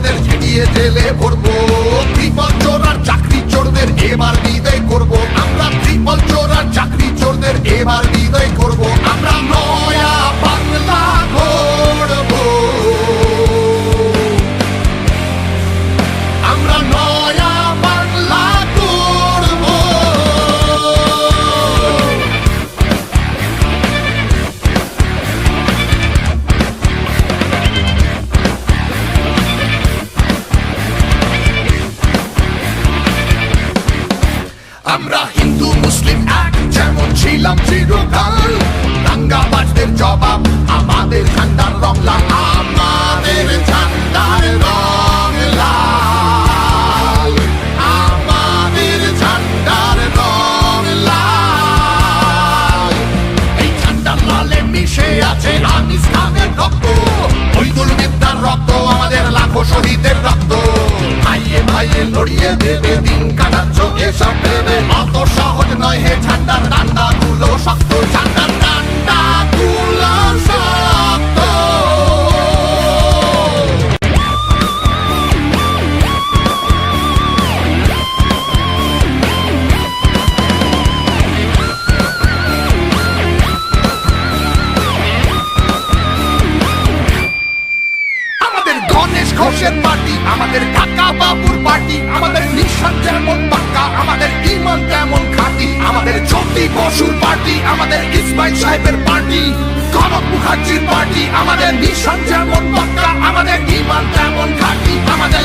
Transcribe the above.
poder y el teléfono আমরা হিন্দু, মুসলিম এক। যেমন ছিলাম চিরকাল দাঙ্গাবাজদের জবাব, আমাদের ঝান্ডার রং লাল। আমাদের ঝান্ডার রং লাল। আমাদের ঝান্ডার রং লাল। এই ঝান্ডার লালে মিশে আছে আমিস খানের রক্ত। ওই দুর্বৃত্তার রক্ত, আমাদের লাখো শহীদের রক্ত। ভাইয়ে ভাইয়ে লড়িয়ে দেবে দিন কাটাচ্ছ এসব ভেবে অত সহজ নয় হে ঝান্ডার নিজের পার্টি, আমাদের কাকা বাবুর পার্টি, আমাদের নিশান যেমন পাক্কা, আমাদের ইমান তেমন খাঁটি, আমাদের চটি বসুর পার্টি, আমাদের ইসমাইল সাহেবের পার্টি, কনক মুখার্জির পার্টি, আমাদের নিশান যেমন পাক্কা, আমাদের ইমান তেমন খাঁটি, আমাদের